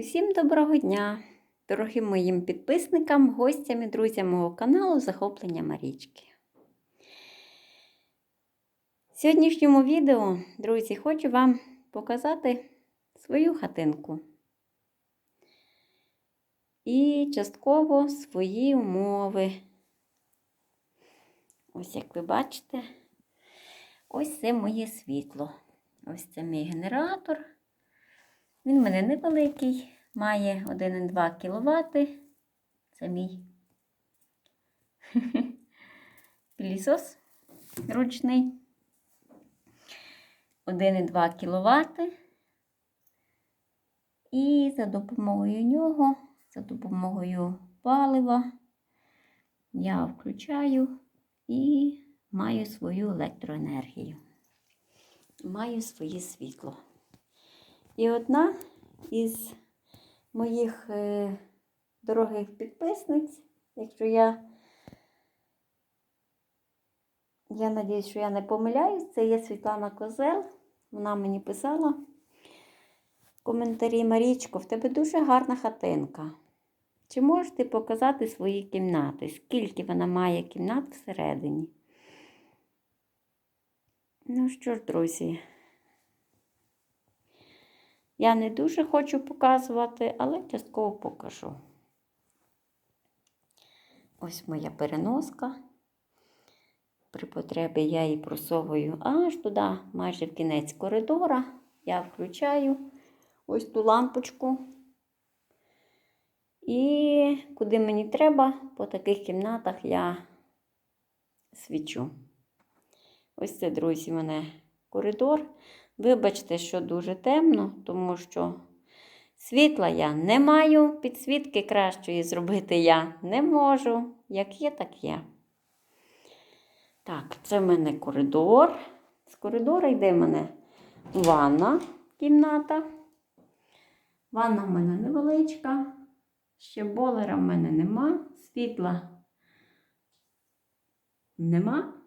Усім доброго дня, дорогим моїм підписникам, гостям і друзям мого каналу Захоплення Марічки. В сьогоднішньому відео, друзі, хочу вам показати свою хатинку і частково свої умови. Ось як ви бачите, ось це моє світло. Ось це мій генератор. Він в мене невеликий, має 1,2 кВт. Це мій пілісос ручний. 1,2 кВт. І за допомогою нього, за допомогою палива, я включаю і маю свою електроенергію. Маю своє світло. І одна із моїх е, дорогих підписниць, якщо я, я надіюсь, що я не помиляюсь, це є Світлана Козел. Вона мені писала в коментарі Марічко, в тебе дуже гарна хатинка. Чи можеш ти показати свої кімнати? Скільки вона має кімнат всередині? Ну що ж, друзі, я не дуже хочу показувати, але частково покажу. Ось моя переноска. При потребі я її просовую аж туди, майже в кінець коридора. Я включаю ось ту лампочку. І куди мені треба, по таких кімнатах я свічу. Ось це, друзі, мене коридор. Вибачте, що дуже темно, тому що світла я не маю, підсвітки кращої зробити я не можу. Як є, так є. Так, це в мене коридор. З коридора йде в мене ванна кімната. Ванна в мене невеличка. Ще болера в мене нема, світла нема.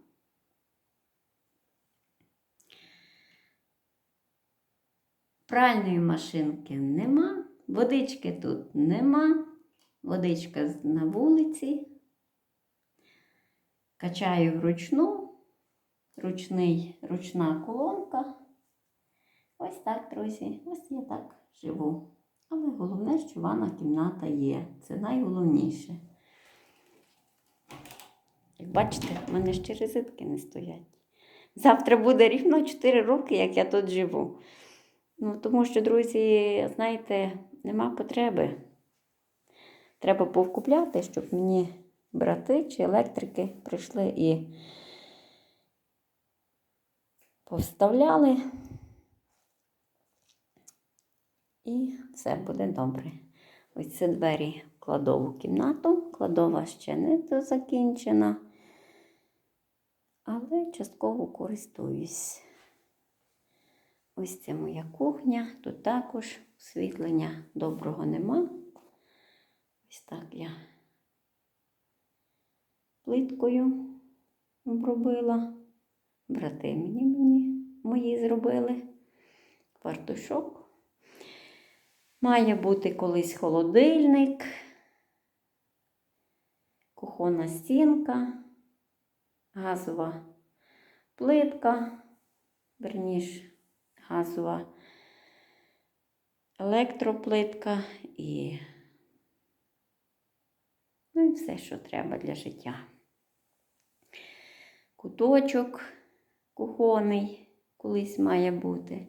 Пральної машинки нема, водички тут нема, водичка на вулиці. Качаю вручну, ручний, ручна колонка. Ось так, друзі, ось я так живу. Але головне, що ванна кімната є. Це найголовніше. Як бачите, в мене ще розетки не стоять. Завтра буде рівно 4 роки, як я тут живу. Ну, тому що, друзі, знаєте, нема потреби. Треба повкупляти, щоб мені брати чи електрики прийшли і повставляли. І все буде добре. Ось це двері в кладову кімнату. Кладова ще не закінчена, але частково користуюсь. Ось це моя кухня. Тут також освітлення доброго нема. Ось так я плиткою обробила. Брати мені, мені мої зробили. Фартушок. Має бути колись холодильник, кухонна стінка, газова плитка, верніш, газова електроплитка і, ну і все, що треба для життя. Куточок кухонний колись має бути.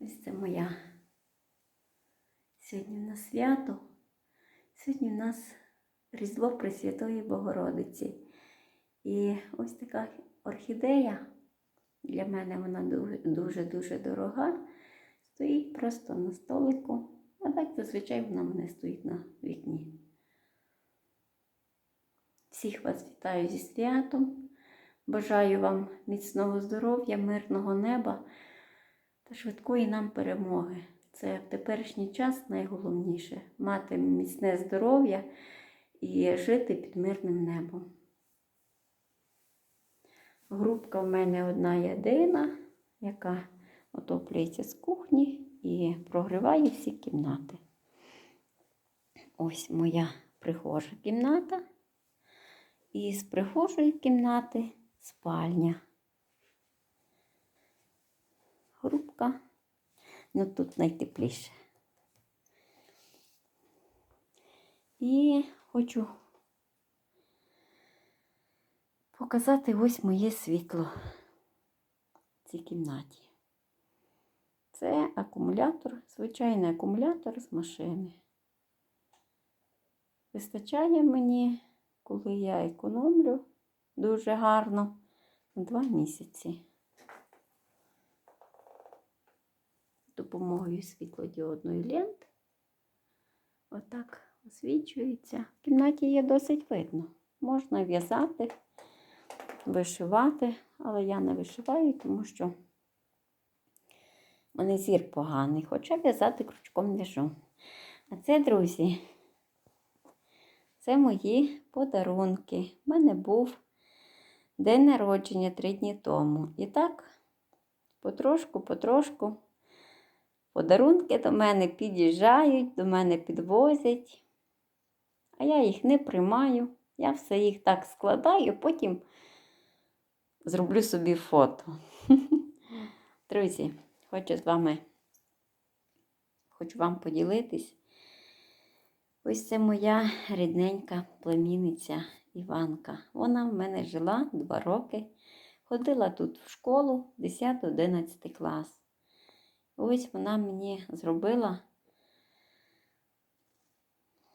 Ось це моя. Сьогодні в нас свято. Сьогодні в нас Різдво Пресвятої Богородиці. І ось така орхідея, для мене вона дуже-дуже дорога. Стоїть просто на столику. А так зазвичай вона мене стоїть на вікні. Всіх вас вітаю зі святом. Бажаю вам міцного здоров'я, мирного неба та швидкої нам перемоги. Це в теперішній час найголовніше мати міцне здоров'я і жити під мирним небом. Групка в мене одна єдина, яка отоплюється з кухні і прогріває всі кімнати. ось моя прихожа кімната. І з прихожої кімнати спальня. Грубка. Ну тут найтепліше. І хочу показати ось моє світло в цій кімнаті. Це акумулятор, звичайний акумулятор з машини. Вистачає мені, коли я економлю дуже гарно, два місяці. Допомогою світлодіодної ленти. Отак освічується. В кімнаті є досить видно. Можна в'язати, вишивати, але я не вишиваю, тому що мене зір поганий, хоча в'язати крючком в'яжу. А це, друзі, це мої подарунки. У мене був день народження три дні тому. І так, потрошку, потрошку, подарунки до мене під'їжджають, до мене підвозять, а я їх не приймаю. Я все їх так складаю, потім зроблю собі фото. Друзі, хочу з вами, хочу вам поділитись. Ось це моя рідненька племінниця Іванка. Вона в мене жила два роки, ходила тут в школу 10-11 клас. Ось вона мені зробила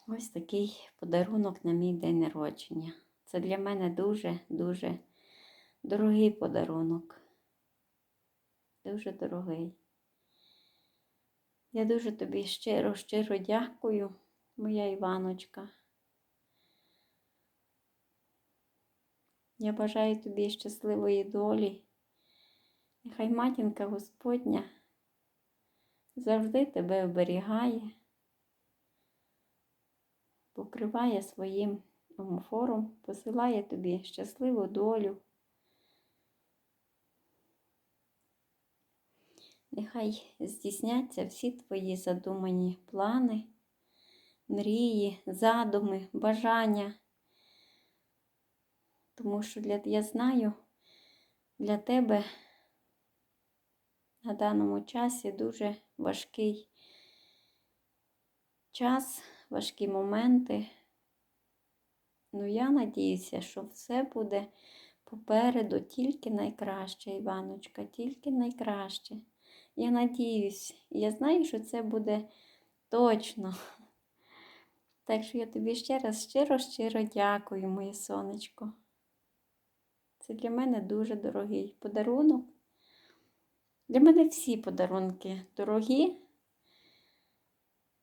ось такий подарунок на мій день народження. Це для мене дуже-дуже дорогий подарунок. Дуже дорогий. Я дуже тобі щиро, щиро дякую, моя Іваночка. Я бажаю тобі щасливої долі. Нехай матінка Господня завжди тебе оберігає, покриває своїм омофором, посилає тобі щасливу долю. Нехай здійсняться всі твої задумані плани, мрії, задуми, бажання. Тому що для, я знаю, для тебе на даному часі дуже важкий час, важкі моменти. Ну, я надіюся, що все буде попереду тільки найкраще, Іваночка, тільки найкраще. Я надіюсь, я знаю, що це буде точно. Так що я тобі ще раз щиро-щиро дякую, моє сонечко. Це для мене дуже дорогий подарунок. Для мене всі подарунки дорогі.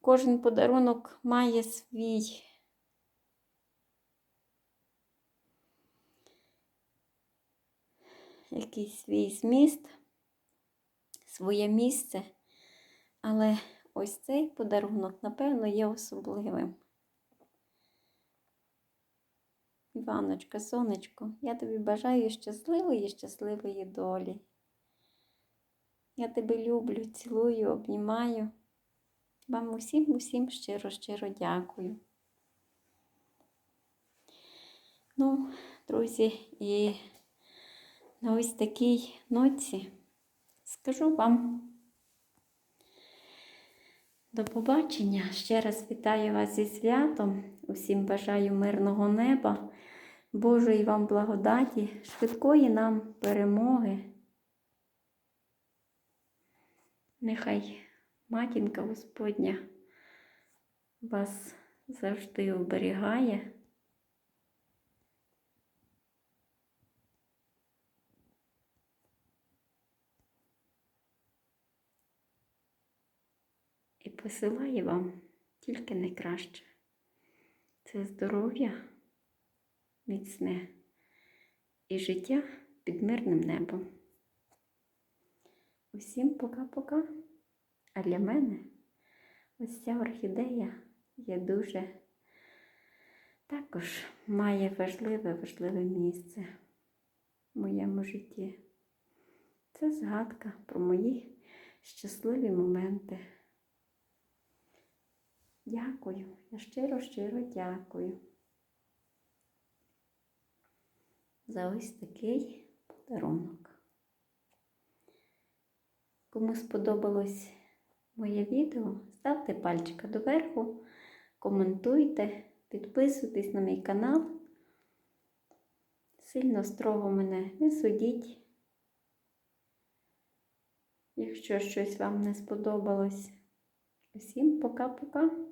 Кожен подарунок має свій якийсь свій зміст, своє місце. Але ось цей подарунок, напевно, є особливим. Іваночка, сонечко, я тобі бажаю щасливої, щасливої долі. Я тебе люблю, цілую, обнімаю. Вам усім, усім щиро, щиро дякую. Ну, друзі, і на ось такій ноці скажу вам до побачення. Ще раз вітаю вас зі святом. Усім бажаю мирного неба, Божої вам благодаті, швидкої нам перемоги. Нехай матінка Господня вас завжди оберігає. І посилає вам тільки найкраще. Це здоров'я міцне і життя під мирним небом. Усім пока-пока. А для мене ось ця орхідея є дуже також має важливе, важливе місце в моєму житті. Це згадка про мої щасливі моменти. Дякую. Я щиро-щиро дякую. За ось такий подарунок. Кому сподобалось моє відео, ставте пальчика доверху, коментуйте, підписуйтесь на мій канал. Сильно строго мене не судіть. Якщо щось вам не сподобалось. Усім пока-пока.